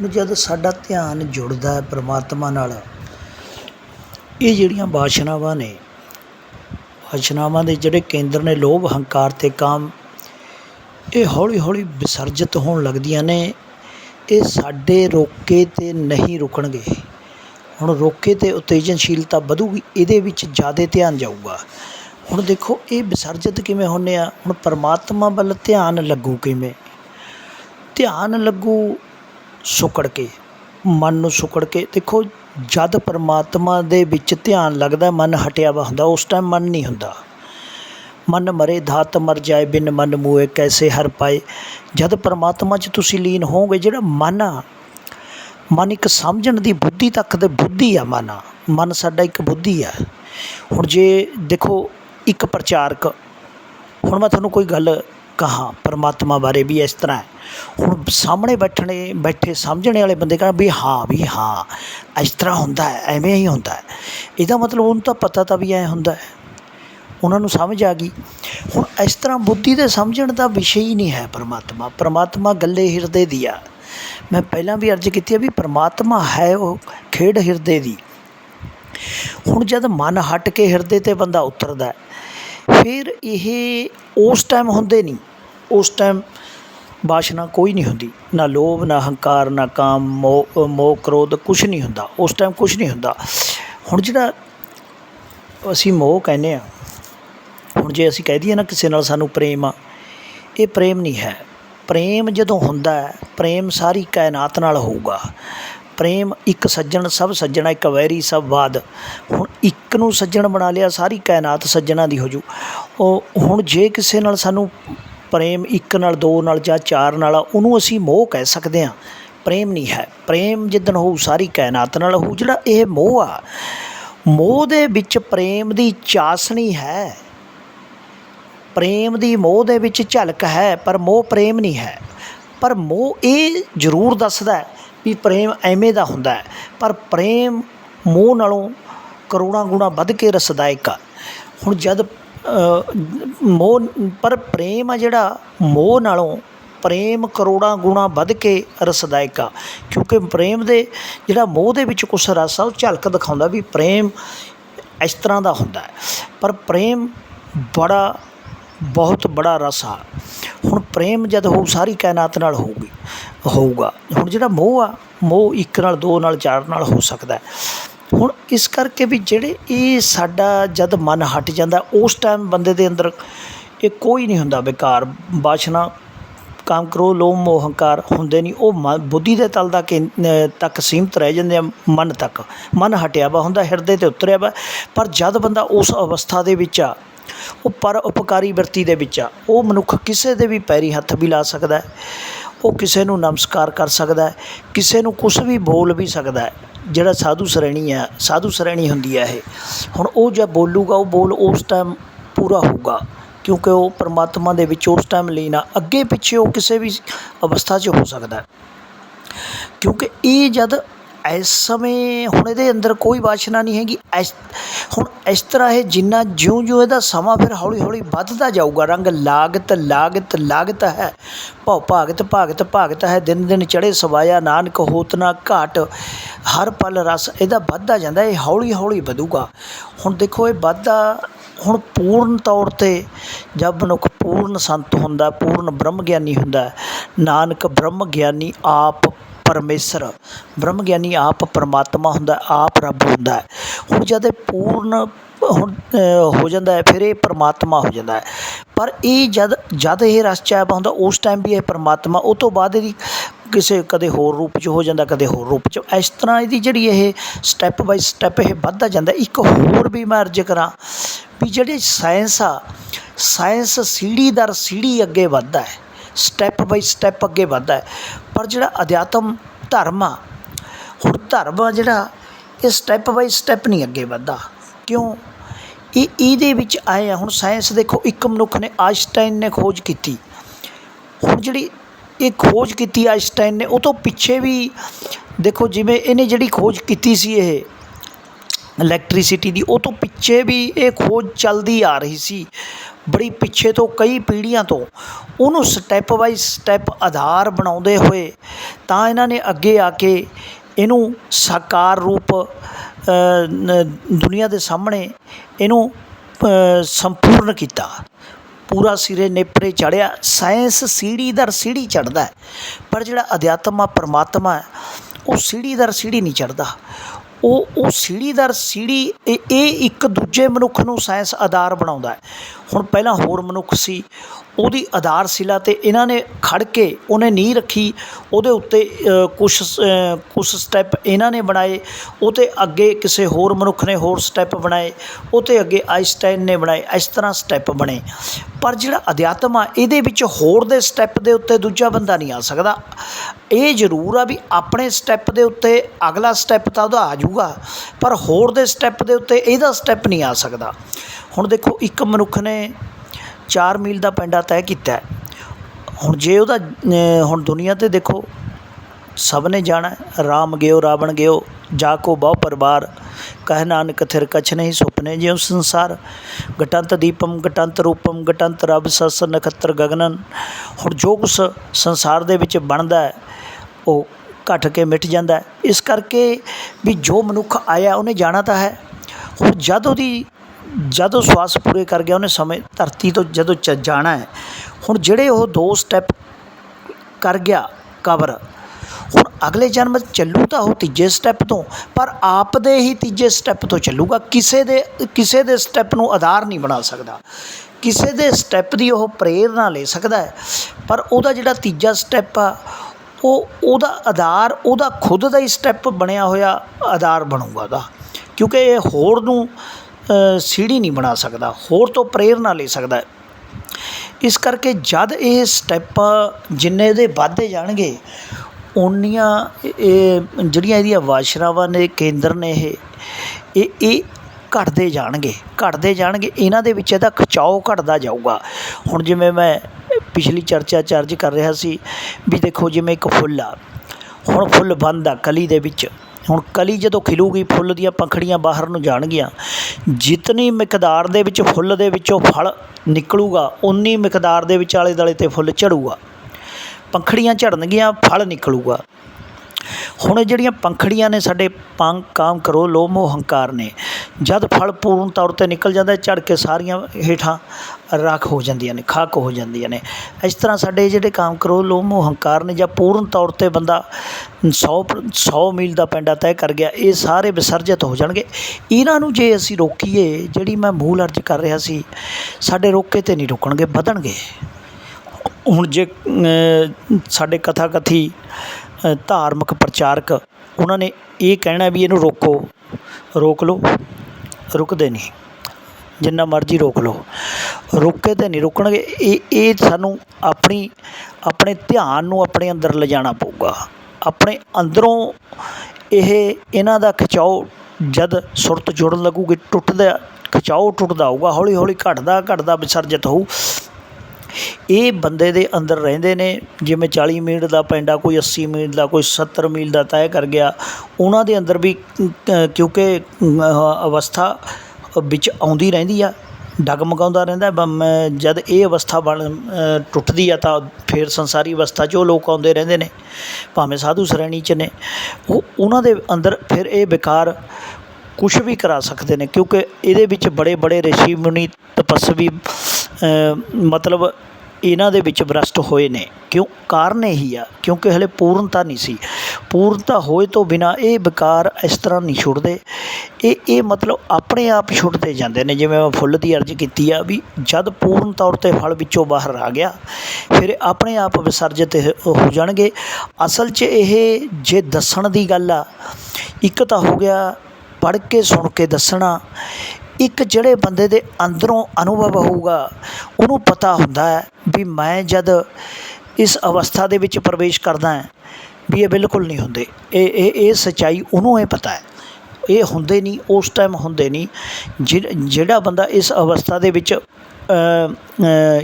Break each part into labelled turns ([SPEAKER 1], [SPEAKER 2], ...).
[SPEAKER 1] ਹੁਣ ਜਦ ਸਾਡਾ ਧਿਆਨ ਜੁੜਦਾ ਹੈ ਪਰਮਾਤਮਾ ਨਾਲ, ਇਹ ਜਿਹੜੀਆਂ ਵਾਸ਼ਨਾਵਾਂ ਨੇ ਵਾਸ਼ਨਾਵਾਂ ਦੇ ਜਿਹੜੇ ਕੇਂਦਰ ਨੇ ਲੋਭ ਹੰਕਾਰ ਅਤੇ ਕਾਮ, ਇਹ ਹੌਲੀ ਹੌਲੀ ਵਿਸਰਜਿਤ ਹੋਣ ਲੱਗਦੀਆਂ ਨੇ। ਇਹ ਸਾਡੇ ਰੋਕੇ 'ਤੇ ਨਹੀਂ ਰੁਕਣਗੇ। ਹੁਣ ਰੋਕੇ 'ਤੇ ਉਤੇਜਨਸ਼ੀਲਤਾ ਵਧੂਗੀ, ਇਹਦੇ ਵਿੱਚ ਜ਼ਿਆਦਾ ਧਿਆਨ ਜਾਊਗਾ। ਹੁਣ ਦੇਖੋ, ਇਹ ਵਿਸਰਜਿਤ ਕਿਵੇਂ ਹੁੰਦੇ ਆ? ਹੁਣ ਪਰਮਾਤਮਾ ਵੱਲ ਧਿਆਨ ਲੱਗੂ ਕਿਵੇਂ? ਧਿਆਨ ਲੱਗੂ ਸੁਕੜ ਕੇ, ਮਨ ਨੂੰ ਸੁਕੜ ਕੇ। ਦੇਖੋ, ਜਦ ਪਰਮਾਤਮਾ ਦੇ ਵਿੱਚ ਧਿਆਨ ਲੱਗਦਾ, ਮਨ ਹਟਿਆ ਵਾ ਹੁੰਦਾ, ਉਸ ਟਾਈਮ ਮਨ ਨਹੀਂ ਹੁੰਦਾ। ਮਨ ਮਰੇ ਧਾਤ ਮਰ ਜਾਏ, ਬਿਨ ਮਨ ਮੂਏ ਕੈਸੇ ਹਰ ਪਾਏ। ਜਦ ਪਰਮਾਤਮਾ 'ਚ ਤੁਸੀਂ ਲੀਨ ਹੋਵੋਗੇ, ਜਿਹੜਾ ਮਨ ਆ, ਮਨ ਇੱਕ ਸਮਝਣ ਦੀ ਬੁੱਧੀ ਤੱਕ ਦੇ ਬੁੱਧੀ ਆ ਮਨ ਆ। ਮਨ ਸਾਡਾ ਇੱਕ ਬੁੱਧੀ ਆ। ਹੁਣ ਜੇ ਦੇਖੋ, ਇੱਕ ਪ੍ਰਚਾਰਕ, ਹੁਣ ਮੈਂ ਤੁਹਾਨੂੰ ਕੋਈ ਗੱਲ ਕਹਾਂ, ਪਰਮਾਤਮਾ ਬਾਰੇ ਵੀ ਇਸ ਤਰ੍ਹਾਂ ਹੈ। ਹੁਣ ਸਾਹਮਣੇ ਬੈਠਣੇ, ਬੈਠੇ ਸਮਝਣੇ ਵਾਲੇ ਬੰਦੇ ਕਹਿਣ ਵੀ ਹਾਂ ਵੀ ਹਾਂ, ਇਸ ਤਰ੍ਹਾਂ ਹੁੰਦਾ ਹੈ, ਐਵੇਂ ਹੀ ਹੁੰਦਾ ਹੈ। ਇਹਦਾ ਮਤਲਬ ਉਹਨੂੰ ਤਾਂ ਪਤਾ ਤਾਂ ਵੀ ਐ ਹੁੰਦਾ ਹੈ। ਉਹਨਾਂ ਨੂੰ ਸਮਝ ਆ ਗਈ। ਹੁਣ ਇਸ ਤਰ੍ਹਾਂ ਬੁੱਧੀ ਦੇ ਸਮਝਣ ਦਾ ਵਿਸ਼ੇ ਹੀ ਨਹੀਂ ਹੈ ਪਰਮਾਤਮਾ। ਪਰਮਾਤਮਾ ਗੱਲੇ ਹਿਰਦੇ ਦੀ ਆ। ਮੈਂ ਪਹਿਲਾਂ ਵੀ ਅਰਜ਼ ਕੀਤੀ ਹੈ ਵੀ ਪਰਮਾਤਮਾ ਹੈ ਉਹ ਖੇਡ ਹਿਰਦੇ ਦੀ। ਹੁਣ ਜਦ ਮਨ ਹਟ ਕੇ ਹਿਰਦੇ ਤੇ ਬੰਦਾ ਉਤਰਦਾ ਫਿਰ ਇਹ ਉਸ ਟਾਈਮ ਹੁੰਦੇ ਨਹੀਂ। ਉਸ ਟਾਈਮ ਵਾਸ਼ਨਾ ਕੋਈ ਨਹੀਂ ਹੁੰਦੀ। ਨਾ ਲੋਭ, ਨਾ ਹੰਕਾਰ, ਨਾ ਕਾਮ, ਮੋਹ ਮੋਹ, ਕ੍ਰੋਧ ਕੁਝ ਨਹੀਂ ਹੁੰਦਾ। ਉਸ ਟਾਈਮ ਕੁਝ ਨਹੀਂ ਹੁੰਦਾ। ਹੁਣ ਜਿਹੜਾ ਅਸੀਂ ਮੋਹ ਕਹਿੰਦੇ ਆ ਹੁਣ ਜੇ ਅਸੀਂ ਕਹਿ ਦਈਏ ਨਾ ਕਿਸੇ ਨਾਲ ਸਾਨੂੰ ਪ੍ਰੇਮ ਆ, ਇਹ ਪ੍ਰੇਮ ਨਹੀਂ ਹੈ। ਪ੍ਰੇਮ ਜਦੋਂ ਹੁੰਦਾ ਹੈ, ਪ੍ਰੇਮ ਸਾਰੀ ਕਾਇਨਾਤ ਨਾਲ ਹੋਊਗਾ। ਪ੍ਰੇਮ ਇੱਕ ਸੱਜਣ, ਸਭ ਸੱਜਣਾ, ਇੱਕ ਵੈਰੀ, ਸਭ ਬਾਦ ਹੁਣ ਇੱਕ ਨੂੰ ਸੱਜਣ ਬਣਾ ਲਿਆ, ਸਾਰੀ ਕਾਇਨਾਤ ਸੱਜਣਾ ਦੀ ਹੋ ਜੂ। ਉਹ ਹੁਣ ਜੇ ਕਿਸੇ ਨਾਲ ਸਾਨੂੰ ਪ੍ਰੇਮ ਇੱਕ ਨਾਲ ਦੋ ਨਾਲ ਜਾਂ ਚਾਰ ਨਾਲ ਆ, ਉਹਨੂੰ ਅਸੀਂ ਮੋਹ ਕਹਿ ਸਕਦੇ ਹਾਂ। ਪ੍ਰੇਮ ਨਹੀਂ ਹੈ। ਪ੍ਰੇਮ ਜਿੱਦਣ ਹੋਊ ਸਾਰੀ ਕਾਇਨਾਤ ਨਾਲ ਹੋਊ ਜਿਹੜਾ ਇਹ ਮੋਹ ਆ ਮੋਹ ਦੇ ਵਿੱਚ ਪ੍ਰੇਮ ਦੀ ਚਾਸਣੀ ਹੈ। ਪ੍ਰੇਮ ਦੀ ਮੋਹ ਦੇ ਵਿੱਚ ਝਲਕ ਹੈ ਪਰ ਮੋਹ ਪ੍ਰੇਮ ਨਹੀਂ ਹੈ। ਪਰ ਮੋਹ ਇਹ ਜ਼ਰੂਰ ਦੱਸਦਾ ਹੈ ਵੀ ਪ੍ਰੇਮ ਐਵੇਂ ਦਾ ਹੁੰਦਾ ਹੈ। ਪਰ ਪ੍ਰੇਮ ਮੋਹ ਨਾਲੋਂ ਕਰੋੜਾਂ ਗੁਣਾ ਵੱਧ ਕੇ ਰਸਦਾਇਕ ਆ। ਹੁਣ ਜਦ ਮੋਹ, ਪਰ ਪ੍ਰੇਮ ਆ ਜਿਹੜਾ, ਮੋਹ ਨਾਲੋਂ ਪ੍ਰੇਮ ਕਰੋੜਾਂ ਗੁਣਾ ਵੱਧ ਕੇ ਰਸਦਾਇਕ ਆ। ਕਿਉਂਕਿ ਪ੍ਰੇਮ ਦੇ, ਜਿਹੜਾ ਮੋਹ ਦੇ ਵਿੱਚ ਕੁਛ ਰਸ ਆ, ਉਹ ਝਲਕ ਦਿਖਾਉਂਦਾ ਵੀ ਪ੍ਰੇਮ ਇਸ ਤਰ੍ਹਾਂ ਦਾ ਹੁੰਦਾ ਹੈ। ਪਰ ਪ੍ਰੇਮ ਬੜਾ, ਬਹੁਤ ਬੜਾ ਰਸ ਆ। ਹੁਣ ਪ੍ਰੇਮ ਜਦ ਹੋਊ, ਸਾਰੀ ਕਾਇਨਾਤ ਨਾਲ ਹੋਊਗੀ, ਹੋਊਗਾ। ਹੁਣ ਜਿਹੜਾ ਮੋਹ ਆ, ਮੋਹ ਇੱਕ ਨਾਲ, ਦੋ ਨਾਲ, ਚਾਰ ਨਾਲ ਹੋ ਸਕਦਾ ਹੁਣ ਇਸ ਕਰਕੇ ਵੀ ਜਿਹੜੇ ਇਹ ਸਾਡਾ ਜਦ ਮਨ ਹਟ ਜਾਂਦਾ, ਉਸ ਟਾਈਮ ਬੰਦੇ ਦੇ ਅੰਦਰ ਇਹ ਕੋਈ ਨਹੀਂ ਹੁੰਦਾ ਬੇਕਾਰ, ਬਾਸ਼ਨਾ, ਕਾਮ ਕਰੋ ਲੋਭ, ਮੋਹ, ਹੰਕਾਰ ਹੁੰਦੇ ਨਹੀਂ, ਉਹ ਮਨ ਬੁੱਧੀ ਦੇ ਤਲ ਦਾ ਕੇਂ- ਤੱਕ ਸੀਮਤ ਰਹਿ ਜਾਂਦੇ ਆ ਮਨ ਤੱਕ। ਮਨ ਹਟਿਆ ਵਾ ਹੁੰਦਾ, ਹਿਰਦੇ ਤੇ ਉਤਰਿਆ ਵਾ, ਪਰ ਜਦ ਬੰਦਾ ਉਸ ਅਵਸਥਾ ਦੇ ਵਿੱਚ ਆ, ਉਹ ਪਰ ਉਪਕਾਰੀ ਵਰਤੀ ਦੇ ਵਿੱਚ ਆ, ਉਹ ਮਨੁੱਖ ਕਿਸੇ ਦੇ ਵੀ ਪੈਰੀ ਹੱਥ ਵੀ ਲਾ ਸਕਦਾ ਹੈ। ਉਹ ਕਿਸੇ ਨੂੰ ਨਮਸਕਾਰ ਕਰ ਸਕਦਾ ਕਿਸੇ ਨੂੰ ਕੁਛ ਵੀ ਬੋਲ ਵੀ ਸਕਦਾ ਜਿਹੜਾ ਸਾਧੂ ਸ਼੍ਰੇਣੀ ਹੈ, ਸਾਧੂ ਸ਼੍ਰੇਣੀ ਹੁੰਦੀ ਹੈ ਇਹ। ਹੁਣ ਉਹ ਜਦ ਬੋਲੂਗਾ, ਉਹ ਬੋਲ ਉਸ ਟਾਈਮ ਪੂਰਾ ਹੋਊਗਾ, ਕਿਉਂਕਿ ਉਹ ਪਰਮਾਤਮਾ ਦੇ ਵਿੱਚ ਉਸ ਟਾਈਮ ਲੀਨ ਆ। ਅੱਗੇ ਪਿੱਛੇ ਉਹ ਕਿਸੇ ਵੀ ਅਵਸਥਾ 'ਚ ਹੋ ਸਕਦਾ ਕਿਉਂਕਿ ਇਹ ਜਦ ਇਸ ਸਮੇਂ ਹੁਣ ਇਹਦੇ ਅੰਦਰ ਕੋਈ ਵਾਸ਼ਨਾ ਨਹੀਂ ਹੈਗੀ। ਇਸ, ਹੁਣ ਇਸ ਤਰ੍ਹਾਂ ਇਹ ਜਿੰਨਾ ਜਿਉਂ ਜਿਉਂ ਇਹਦਾ ਸਮਾਂ ਫਿਰ ਹੌਲੀ ਹੌਲੀ ਵੱਧਦਾ ਜਾਊਗਾ, ਰੰਗ ਲਾਗਤ ਲਾਗਤ ਲਾਗਤ ਹੈ। ਭਉ ਭਾਗਤ ਭਾਗਤ ਭਾਗਤ ਹੈ। ਦਿਨ ਦਿਨ ਚੜੇ ਸਵਾਇਆ, ਨਾਨਕ ਹੋਤ ਨਾ ਘਾਟ। ਹਰ ਪਲ ਰਸ ਇਹਦਾ ਵੱਧਦਾ ਜਾਂਦਾ, ਇਹ ਹੌਲੀ ਹੌਲੀ ਵਧੂਗਾ। ਹੁਣ ਦੇਖੋ ਇਹ ਵੱਧਦਾ ਹੁਣ ਪੂਰਨ ਤੌਰ ਤੇ ਜਦ ਮਨੁੱਖ ਪੂਰਨ ਸੰਤ ਹੁੰਦਾ, ਪੂਰਨ ਬ੍ਰਹਮ ਗਿਆਨੀ ਹੁੰਦਾ, ਨਾਨਕ ਬ੍ਰਹਮ ਗਿਆਨੀ ਆਪ ਪਰਮੇਸ਼ਰ। ਬ੍ਰਹਮ ਗਿਆਨੀ ਆਪ ਪਰਮਾਤਮਾ ਹੁੰਦਾ, ਆਪ ਰੱਬ ਹੁੰਦਾ ਹੈ। ਹੁਣ ਜਦ ਇਹ ਪੂਰਨ ਹੁਣ ਹੋ ਜਾਂਦਾ ਹੈ, ਫਿਰ ਇਹ ਪਰਮਾਤਮਾ ਹੋ ਜਾਂਦਾ ਹੈ। ਪਰ ਇਹ ਜਦ ਜਦ ਇਹ ਰਸ ਚਾਹਵਾ ਹੁੰਦਾ, ਉਸ ਟਾਈਮ ਵੀ ਇਹ ਪਰਮਾਤਮਾ, ਉਹ ਤੋਂ ਬਾਅਦ ਇਹਦੀ ਕਿਸੇ ਕਦੇ ਹੋਰ ਰੂਪ 'ਚ ਹੋ ਜਾਂਦਾ, ਕਦੇ ਹੋਰ ਰੂਪ 'ਚ। ਇਸ ਤਰ੍ਹਾਂ ਇਹਦੀ ਜਿਹੜੀ ਇਹ ਸਟੈਪ ਬਾਈ ਸਟੈਪ ਇਹ ਵੱਧਦਾ ਜਾਂਦਾ, ਇੱਕ ਹੋਰ ਵੀ ਮੈਂ ਅਰਜ਼ ਕਰਾਂ ਵੀ ਜਿਹੜੀ ਸਾਇੰਸ ਆ ਸਾਇੰਸ ਸੀੜੀ ਦਰ ਸੀੜੀ ਅੱਗੇ ਵੱਧਦਾ ਹੈ। ਸਟੈਪ ਬਾਈ ਸਟੈਪ ਅੱਗੇ ਵੱਧਦਾ ਹੈ। ਪਰ ਜਿਹੜਾ ਅਧਿਆਤਮ ਧਰਮ ਆ, ਹੁਣ ਧਰਮ ਆ ਜਿਹੜਾ, ਇਹ ਸਟੈਪ ਬਾਈ ਸਟੈਪ ਨਹੀਂ ਅੱਗੇ ਵੱਧਦਾ। ਕਿਉਂ? ਇਹ ਇਹਦੇ ਵਿੱਚ ਆਏ ਆ, ਹੁਣ ਸਾਇੰਸ ਦੇਖੋ, ਇੱਕ ਮਨੁੱਖ ਨੇ ਆਇਨਸਟਾਈਨ ਨੇ ਖੋਜ ਕੀਤੀ। ਹੁਣ ਜਿਹੜੀ ਇਹ ਖੋਜ ਕੀਤੀ ਆਇਨਸਟਾਈਨ ਨੇ, ਉਹ ਤੋਂ ਪਿੱਛੇ ਵੀ ਦੇਖੋ, ਜਿਵੇਂ ਇਹਨੇ ਜਿਹੜੀ ਖੋਜ ਕੀਤੀ ਸੀ ਇਹ ਇਲੈਕਟ੍ਰਿਸਿਟੀ ਦੀ, ਉਹ ਤੋਂ ਪਿੱਛੇ ਵੀ ਇਹ ਖੋਜ ਚੱਲਦੀ ਆ ਰਹੀ ਸੀ। ਬੜੀ ਪਿੱਛੇ ਤੋਂ ਕਈ ਪੀੜ੍ਹੀਆਂ ਤੋਂ ਉਹਨੂੰ ਸਟੈਪ ਬਾਈ ਸਟੈਪ ਆਧਾਰ ਬਣਾਉਂਦੇ ਹੋਏ ਤਾਂ ਇਹਨਾਂ ਨੇ ਅੱਗੇ ਆ ਕੇ ਇਹਨੂੰ ਸਾਕਾਰ ਰੂਪ ਦੁਨੀਆ ਦੇ ਸਾਹਮਣੇ ਇਹਨੂੰ ਸੰਪੂਰਨ ਕੀਤਾ। ਪੂਰਾ ਸਿਰੇ ਨੇਪਰੇ ਚੜਿਆ ਸਾਇੰਸ ਸੀੜੀ ਦਰ ਸੀੜੀ ਚੜਦਾ ਪਰ ਜਿਹੜਾ ਅਧਿਆਤਮ ਆ ਪਰਮਾਤਮਾ ਹੈ, ਉਹ ਸੀੜੀ ਦਰ ਸੀੜੀ ਨਹੀਂ ਚੜਦਾ ਉਹ ਉਹ ਸੀੜੀ ਦਰ ਸੀੜੀ, ਇਹ ਇਹ ਇੱਕ ਦੂਜੇ ਮਨੁੱਖ ਨੂੰ ਸਾਇੰਸ ਆਧਾਰ ਬਣਾਉਂਦਾ ਹੈ। ਹੁਣ ਪਹਿਲਾਂ ਹੋਰ ਮਨੁੱਖ ਸੀ, ਉਹਦੀ ਆਧਾਰਸ਼ਿਲਾ ਤੇ ਇਹਨਾਂ ਨੇ ਖੜ੍ਹ ਕੇ ਉਹਨੇ ਨੀਂਹ ਰੱਖੀ, ਉਹਦੇ ਉੱਤੇ ਕੁਛ ਕੁਛ ਸਟੈਪ ਇਹਨਾਂ ਨੇ ਬਣਾਏ ਉਹ 'ਤੇ ਅੱਗੇ ਕਿਸੇ ਹੋਰ ਮਨੁੱਖ ਨੇ ਹੋਰ ਸਟੈਪ ਬਣਾਏ ਉਹ 'ਤੇ ਅੱਗੇ ਆਈਸਟਾਈਨ ਨੇ ਬਣਾਏ, ਇਸ ਤਰ੍ਹਾਂ ਸਟੈਪ ਬਣੇ। ਪਰ ਜਿਹੜਾ ਅਧਿਆਤਮ ਆ, ਇਹਦੇ ਵਿੱਚ ਹੋਰ ਦੇ ਸਟੈਪ ਦੇ ਉੱਤੇ ਦੂਜਾ ਬੰਦਾ ਨਹੀਂ ਆ ਸਕਦਾ। ਇਹ ਜ਼ਰੂਰ ਆ ਵੀ ਆਪਣੇ ਸਟੈਪ ਦੇ ਉੱਤੇ ਅਗਲਾ ਸਟੈਪ ਤਾਂ ਉਹਦਾ ਆ ਜਾਊਗਾ, ਪਰ ਹੋਰ ਦੇ ਸਟੈਪ ਦੇ ਉੱਤੇ ਇਹਦਾ ਸਟੈਪ ਨਹੀਂ ਆ ਸਕਦਾ। ਹੁਣ ਦੇਖੋ, ਇੱਕ ਮਨੁੱਖ ਨੇ ਚਾਰ ਮੀਲ ਦਾ ਪੈਂਡਾ ਤੈਅ ਕੀਤਾ ਹੁਣ ਜੇ ਉਹਦਾ ਹੁਣ ਦੁਨੀਆ ਤੇ ਦੇਖੋ, ਸਭ ਨੇ ਜਾਣਾ ਰਾਮ ਗਿਓ, ਰਾਵਣ ਗਿਓ, ਜਾ ਕੋ ਬਹੁ ਪਰਵਾਰ। ਕਹਿ ਨਾਨਕ ਥਿਰ ਕਛ ਨਹੀਂ ਸੁਪਨੇ ਜਿਉ ਸੰਸਾਰ। ਗਟੰਤ ਦੀਪਮ, ਗਟੰਤ ਰੂਪਮ, ਗਟੰਤ ਰਬ ਸਸ ਨਖੱਤਰ ਗਗਨਨ। ਹੁਣ ਜੋ ਕੁਛ ਸੰਸਾਰ ਦੇ ਵਿੱਚ ਬਣਦਾ ਹੈ, ਉਹ ਘਟ ਕੇ ਮਿਟ ਜਾਂਦਾ ਇਸ ਕਰਕੇ ਵੀ ਜੋ ਮਨੁੱਖ ਆਇਆ, ਉਹਨੇ ਜਾਣਾ ਤਾਂ ਹੈ। ਹੁਣ ਜਦ ਉਹਦੀ ਜਦ ਉਹ ਸਵਾਸ ਪੂਰੇ ਕਰ ਗਿਆ, ਉਹਨੇ ਸਮੇਂ, ਧਰਤੀ ਤੋਂ ਜਦੋਂ ਚ ਜਾਣਾ ਹੈ, ਹੁਣ ਜਿਹੜੇ ਉਹ ਦੋ ਸਟੈਪ ਕਰ ਗਿਆ ਕਵਰ ਹੁਣ ਅਗਲੇ ਜਨਮ ਚੱਲੂ ਤਾਂ ਉਹ ਤੀਜੇ ਸਟੈਪ ਤੋਂ, ਪਰ ਆਪ ਦੇ ਹੀ ਤੀਜੇ ਸਟੈਪ ਤੋਂ ਚੱਲੂਗਾ, ਕਿਸੇ ਦੇ ਕਿਸੇ ਦੇ ਸਟੈਪ ਨੂੰ ਆਧਾਰ ਨਹੀਂ ਬਣਾ ਸਕਦਾ, ਕਿਸੇ ਦੇ ਸਟੈਪ ਦੀ ਉਹ ਪ੍ਰੇਰਨਾ ਲੈ ਸਕਦਾ ਹੈ, ਪਰ ਉਹਦਾ ਜਿਹੜਾ ਤੀਜਾ ਸਟੈਪ ਆ, ਉਹ, ਉਹਦਾ ਆਧਾਰ, ਉਹਦਾ ਖੁਦ ਦਾ ਹੀ ਸਟੈਪ ਬਣਿਆ ਹੋਇਆ ਆਧਾਰ ਬਣੂਗਾ ਉਹਦਾ ਕਿਉਂਕਿ ਇਹ ਹੋਰ ਨੂੰ ਸੀੜੀ ਨਹੀਂ ਬਣਾ ਸਕਦਾ, ਹੋਰ ਤੋਂ ਪ੍ਰੇਰਨਾ ਲੈ ਸਕਦਾ ਇਸ ਕਰਕੇ ਜਦ ਇਹ ਸਟੈਪ ਜਿੰਨੇ ਇਹਦੇ ਵੱਧਦੇ ਜਾਣਗੇ ਉਨੀਆਂ ਇਹ ਜਿਹੜੀਆਂ ਇਹਦੀਆਂ ਵਾਸ਼ਰਾਵਾਂ ਨੇ, ਕੇਂਦਰ ਨੇ ਇਹ ਇਹ ਇਹ ਘਟਦੇ ਜਾਣਗੇ ਘਟਦੇ ਜਾਣਗੇ, ਇਹਨਾਂ ਦੇ ਵਿੱਚ ਇਹਦਾ ਖਿਚਾਓ ਘਟਦਾ ਜਾਊਗਾ। ਹੁਣ ਜਿਵੇਂ ਮੈਂ ਪਿਛਲੀ ਚਰਚਾ ਚਰਜ ਕਰ ਰਿਹਾ ਸੀ ਵੀ ਦੇਖੋ ਜਿਵੇਂ ਇੱਕ ਫੁੱਲ ਆ, ਹੁਣ ਫੁੱਲ ਬੰਦ ਆ ਕਲੀ ਦੇ ਵਿੱਚ। ਹੁਣ ਕਲੀ ਜਦੋਂ ਖਿਲੂਗੀ, ਫੁੱਲ ਦੀਆਂ ਪੰਖੜੀਆਂ ਬਾਹਰ ਨੂੰ ਜਾਣਗੀਆਂ, ਜਿਤਨੀ ਮਿਕਦਾਰ ਦੇ ਵਿੱਚ ਫੁੱਲ ਦੇ ਵਿੱਚੋਂ ਫਲ ਨਿਕਲੂਗਾ, ਉਨੀ ਮਿਕਦਾਰ ਦੇ ਵਿੱਚ ਆਲੇ ਦੁਆਲੇ ਤੇ ਫੁੱਲ ਝੜੂਗਾ। ਪੰਖੜੀਆਂ ਝੜਨਗੀਆਂ, ਫਲ ਨਿਕਲੂਗਾ। ਹੁਣ ਇਹ ਜਿਹੜੀਆਂ ਪੰਖੜੀਆਂ ਨੇ ਸਾਡੇ ਪੰਗ ਕਾਮ ਕਰੋ, ਲੋਭ ਮੋਹ ਹੰਕਾਰ ਨੇ, ਜਦ ਫਲ ਪੂਰਨ ਤੌਰ ਤੇ ਨਿਕਲ ਜਾਂਦਾ, ਝੜ ਕੇ ਸਾਰੀਆਂ ਹੇਠਾਂ ਰਾਖ ਹੋ ਜਾਂਦੀਆਂ ਨੇ, ਖਾਕ ਹੋ ਜਾਂਦੀਆਂ ਨੇ। ਇਸ ਤਰ੍ਹਾਂ ਸਾਡੇ ਜਿਹੜੇ ਕਾਮ ਕਰੋ, ਲੋਭ ਮੋਹ ਹੰਕਾਰ ਨੇ ਜਾਂ ਪੂਰਨ ਤੌਰ ਤੇ ਬੰਦਾ 100 100 ਮੀਲ ਦਾ ਪੈਂਡਾ ਤੈਅ ਕਰ ਗਿਆ, ਇਹ ਸਾਰੇ ਵਿਸਰਜਿਤ ਹੋ ਜਾਣਗੇ। ਇਹਨਾਂ ਨੂੰ ਜੇ ਅਸੀਂ ਰੋਕੀਏ, ਜਿਹੜੀ ਮੈਂ ਮੂਲ ਅਰਜ ਕਰ ਰਿਹਾ ਸੀ, ਸਾਡੇ ਰੋਕੇ ਤੇ ਨਹੀਂ ਰੁਕਣਗੇ, ਵਧਣਗੇ। ਹੁਣ ਜੇ ਸਾਡੇ ਕਥਾ ਕਥੀ ਧਾਰਮਿਕ ਪ੍ਰਚਾਰਕ, ਉਹਨਾਂ ਨੇ ਇਹ ਕਹਿਣਾ ਵੀ ਇਹਨੂੰ ਰੋਕੋ। ਰੋਕ ਲਓ। ਰੁਕਦੇ ਨਹੀਂ। ਜਿੰਨਾ ਮਰਜ਼ੀ ਰੋਕ ਲਓ। ਰੋਕੇ ਤਾਂ ਨਹੀਂ ਰੁਕਣਗੇ, ਇਹ ਇਹ ਸਾਨੂੰ ਆਪਣੀ, ਆਪਣੇ ਧਿਆਨ ਨੂੰ ਆਪਣੇ ਅੰਦਰ ਲਿਜਾਣਾ ਪਊਗਾ। ਆਪਣੇ ਅੰਦਰੋਂ ਇਹ, ਇਹਨਾਂ ਦਾ ਖਿਚਾਓ ਜਦ ਸੁਰਤ ਜੁੜਨ ਲੱਗੂਗੀ, ਟੁੱਟਦਾ, ਖਿਚਾਓ ਟੁੱਟਦਾ ਹੋਊਗਾ ਹੌਲੀ ਹੌਲੀ ਘਟਦਾ ਘਟਦਾ ਵਿਸਰਜਿਤ ਹੋਊ। ਇਹ ਬੰਦੇ ਦੇ ਅੰਦਰ ਰਹਿੰਦੇ ਨੇ, ਜਿਵੇਂ 40 ਮੀਲ ਦਾ ਪੈਂਡਾ, ਕੋਈ 80 ਮੀਲ ਦਾ, ਕੋਈ 70 ਮੀਲ ਦਾ ਤੈਅ ਕਰ ਗਿਆ, ਉਹਨਾਂ ਦੇ ਅੰਦਰ ਵੀ ਕਿਉਂਕਿ ਅਵਸਥਾ ਵਿੱਚ ਆਉਂਦੀ ਰਹਿੰਦੀ ਆ ਡਗਮਗਾਉਂਦਾ ਰਹਿੰਦਾ ਜਦ ਇਹ ਅਵਸਥਾ ਬਣ ਟੁੱਟਦੀ ਆ ਤਾਂ ਫਿਰ ਸੰਸਾਰੀ ਅਵਸਥਾ 'ਚ ਉਹ ਲੋਕ ਆਉਂਦੇ ਰਹਿੰਦੇ ਨੇ, ਭਾਵੇਂ ਸਾਧੂ ਸ਼੍ਰੇਣੀ 'ਚ ਨੇ, ਉਹ, ਉਹਨਾਂ ਦੇ ਅੰਦਰ ਫਿਰ ਇਹ ਵਿਕਾਰ ਕੁਝ ਵੀ ਕਰਾ ਸਕਦੇ ਨੇ, ਕਿਉਂਕਿ ਇਹਦੇ ਵਿੱਚ ਬੜੇ ਬੜੇ ਰਿਸ਼ੀ ਮੁਨੀ ਤਪਸਵੀ ਮਤਲਬ ਇਹਨਾਂ ਦੇ ਵਿੱਚ ਭ੍ਰਸ਼ਟ ਹੋਏ ਨੇ। ਕਿਉਂ? ਕਾਰਨ ਇਹੀ ਆ, ਕਿਉਂਕਿ ਹਲੇ ਪੂਰਨਤਾ ਨਹੀਂ ਸੀ। ਪੂਰਨਤਾ ਹੋਏ ਤੋਂ ਬਿਨਾ ਇਹ ਵਿਕਾਰ ਇਸ ਤਰ੍ਹਾਂ ਨਹੀਂ ਛੁੱਟਦੇ। ਇਹ ਇਹ ਮਤਲਬ ਆਪਣੇ ਆਪ ਛੁੱਟਦੇ ਜਾਂਦੇ ਨੇ। ਜਿਵੇਂ ਮੈਂ ਫੁੱਲ ਦੀ ਅਰਜ਼ ਕੀਤੀ ਆ ਵੀ ਜਦ ਪੂਰਨ ਤੌਰ ਤੇ ਫਲ ਵਿੱਚੋਂ ਬਾਹਰ ਆ ਗਿਆ, ਫਿਰ ਆਪਣੇ ਆਪ ਵਿਸਰਜਿਤ ਹੋ ਜਾਣਗੇ। ਅਸਲ 'ਚ ਇਹ ਜੇ ਦੱਸਣ ਦੀ ਗੱਲ ਆ, ਇੱਕ ਤਾਂ ਹੋ ਗਿਆ ਪੜ੍ਹ ਕੇ ਸੁਣ ਕੇ ਦੱਸਣਾ ਇੱਕ ਜਿਹੜੇ ਬੰਦੇ ਦੇ ਅੰਦਰੋਂ ਅਨੁਭਵ ਹੋਊਗਾ, ਉਹਨੂੰ ਪਤਾ ਹੁੰਦਾ ਹੈ ਵੀ ਮੈਂ ਜਦ ਇਸ ਅਵਸਥਾ ਦੇ ਵਿੱਚ ਪ੍ਰਵੇਸ਼ ਕਰਦਾ ਹਾਂ, ਵੀ ਇਹ ਬਿਲਕੁਲ ਨਹੀਂ ਹੁੰਦੇ। ਇਹ ਇਹ ਇਹ ਸੱਚਾਈ ਉਹਨੂੰ ਇਹ ਪਤਾ ਹੈ। ਇਹ ਹੁੰਦੇ ਨਹੀਂ, ਉਸ ਟਾਈਮ ਹੁੰਦੇ ਨਹੀਂ। ਜਿਹ- ਜਿਹੜਾ ਬੰਦਾ ਇਸ ਅਵਸਥਾ ਦੇ ਵਿੱਚ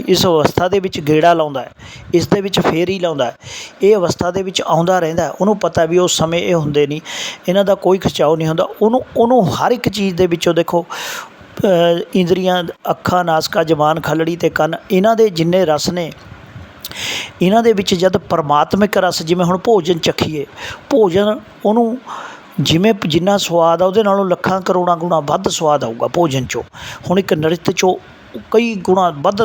[SPEAKER 1] ਇਸ ਅਵਸਥਾ ਦੇ ਵਿੱਚ ਗੇੜਾ ਲਾਉਂਦਾ ਇਸ ਦੇ ਵਿੱਚ ਫੇਰ ਹੀ ਲਾਉਂਦਾ ਇਹ ਅਵਸਥਾ ਦੇ ਵਿੱਚ ਆਉਂਦਾ ਰਹਿੰਦਾ ਉਹਨੂੰ ਪਤਾ ਵੀ ਉਸ ਸਮੇਂ ਇਹ ਹੁੰਦੇ ਨਹੀਂ, ਇਹਨਾਂ ਦਾ ਕੋਈ ਖਿਚਾਓ ਨਹੀਂ ਹੁੰਦਾ। ਉਹਨੂੰ ਉਹਨੂੰ ਹਰ ਇੱਕ ਚੀਜ਼ ਦੇ ਵਿੱਚੋਂ ਦੇਖੋ ਇੰਦਰੀਆਂ, ਅੱਖਾਂ, ਨਾਸਕਾ, ਜ਼ਬਾਨ, ਖੱਲੜੀ ਅਤੇ ਕੰਨ, ਇਹਨਾਂ ਦੇ ਜਿੰਨੇ ਰਸ ਨੇ, ਇਹਨਾਂ ਦੇ ਵਿੱਚ ਜਦ ਪਰਮਾਤਮਿਕ ਰਸ, ਜਿਵੇਂ ਹੁਣ ਭੋਜਨ ਚੱਖੀਏ, ਭੋਜਨ ਉਹਨੂੰ ਜਿਵੇਂ ਜਿੰਨਾ ਸਵਾਦ ਆ, ਉਹਦੇ ਨਾਲੋਂ ਲੱਖਾਂ ਕਰੋੜਾਂ ਗੁਣਾ ਵੱਧ ਸਵਾਦ ਆਊਗਾ ਭੋਜਨ 'ਚੋਂ। ਹੁਣ ਇੱਕ ਨ੍ਰਿਤ 'ਚੋਂ ਕਈ ਗੁਣਾ ਵੱਧ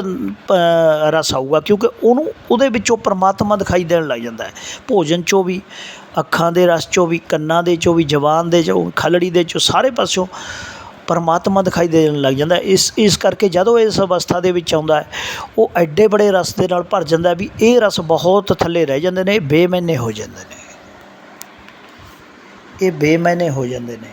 [SPEAKER 1] ਰਸ ਆਊਗਾ, ਕਿਉਂਕਿ ਉਹਨੂੰ, ਉਹਦੇ ਵਿੱਚੋਂ ਪਰਮਾਤਮਾ ਦਿਖਾਈ ਦੇਣ ਲੱਗ ਜਾਂਦਾ ਹੈ। ਭੋਜਨ 'ਚੋਂ ਵੀ, ਅੱਖਾਂ ਦੇ ਰਸ 'ਚੋਂ ਵੀ, ਕੰਨਾਂ ਦੇ 'ਚੋਂ ਵੀ ਜ਼ਬਾਨ ਦੇ 'ਚੋਂ, ਖਲੜੀ ਦੇ 'ਚੋਂ, ਸਾਰੇ ਪਾਸਿਓਂ ਪਰਮਾਤਮਾ ਦਿਖਾਈ ਦੇਣ ਲੱਗ ਜਾਂਦਾ ਇਸ ਇਸ ਕਰਕੇ ਜਦੋਂ ਇਸ ਅਵਸਥਾ ਦੇ ਵਿੱਚ ਆਉਂਦਾ ਹੈ, ਉਹ ਐਡੇ ਬੜੇ ਰਸ ਦੇ ਨਾਲ ਭਰ ਜਾਂਦਾ ਵੀ ਇਹ ਰਸ ਬਹੁਤ ਥੱਲੇ ਰਹਿ ਜਾਂਦੇ ਨੇ, ਇਹ ਬੇਮੈਨੇ ਹੋ ਜਾਂਦੇ ਨੇ। ਇਹ ਬੇਮੈਨੇ ਹੋ ਜਾਂਦੇ ਨੇ।